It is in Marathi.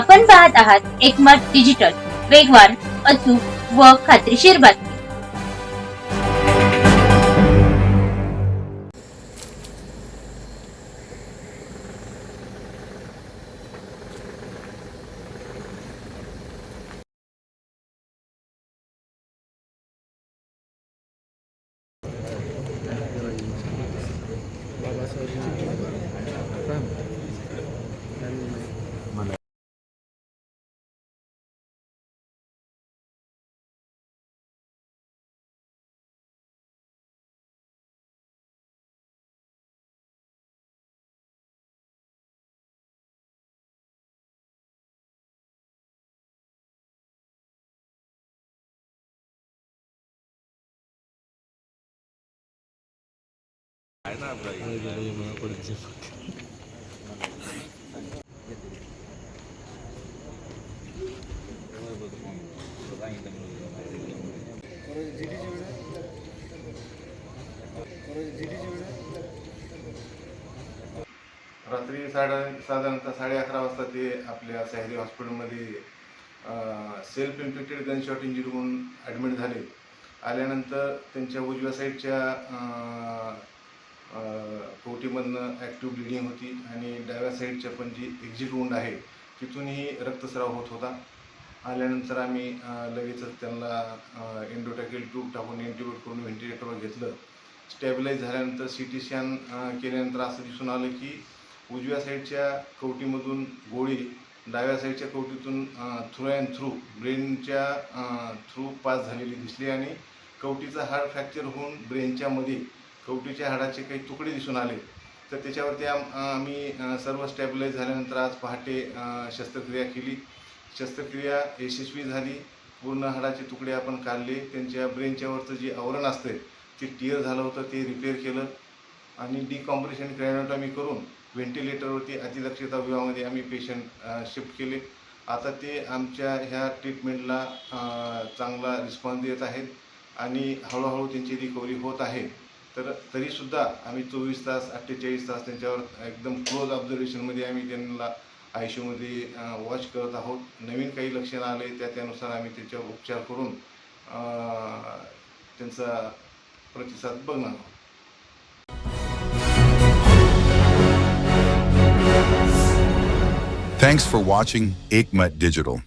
आपण पाहत आहात एकमत डिजिटल वेगवान अचूक व खात्रीशीर बातमी. रात्री साडे साधारणतः साडे अकरा वाजता ते आपल्या सह्याद्री हॉस्पिटलमध्ये सेल्फ इन्फेक्टेड गनशॉट इंजुरी म्हणून ॲडमिट झाले. आल्यानंतर त्यांच्या उजव्या साईडच्या पोटीमधनं ॲक्टिव्ह ब्लिडिंग होती आणि डाव्या साईडच्या पण जी एक्झिट वुंड आहे तिथूनही रक्तस्राव होत होता. आल्यानंतर आम्ही लगेचच त्यांना एन्डोटॅकिल ट्यूब टाकून इंटिब्यूट करून व्हेंटिलेटरवर घेतलं. स्टॅबिलाईज झाल्यानंतर सी टी स्कॅन केल्यानंतर असं दिसून आलं की उजव्या साईडच्या कवटीमधून गोळी डाव्या साईडच्या कवटीतून थ्रू अँड थ्रू ब्रेनच्या थ्रू पास झालेली दिसली आणि कवटीचं हाड फ्रॅक्चर होऊन ब्रेनच्यामध्ये कवटीच्या हाडाचे काही तुकडे दिसून आले तर त्याच्यावरती आम आम्ही सर्व स्टॅबिलाईज झाल्यानंतर आज पहाटे शस्त्रक्रिया केली. शस्त्रक्रिया यशस्वी झाली. पूर्ण हाडाचे तुकडे आपण काढले. त्यांच्या ब्रेनच्यावरचं जे आवरण असतं ते टिअर झालं होतं ते रिपेअर केलं. आणि डिकॉम्प्रेशन क्रॅनोटॉमी करून व्हेंटिलेटरवरती अतिदक्षता विभागामध्ये आम्ही पेशंट शिफ्ट केले. आता ते आमच्या ह्या ट्रीटमेंटला चांगला रिस्पॉन्स देत आहेत. आणि हळूहळू त्यांची रिकव्हरी होत आहे. तर तरीसुद्धा आम्ही चोवीस तास अठ्ठेचाळीस तास त्यांच्यावर एकदम क्लोज ऑब्झर्वेशनमध्ये आम्ही त्यांना आय वॉच करत आहोत नवीन काही लक्षणं आले त्या त्यानुसार आम्ही त्याच्यावर उपचार करून त्यांचा प्रतिसाद बघणार आहोत Thanks for watching Aikmat Digital.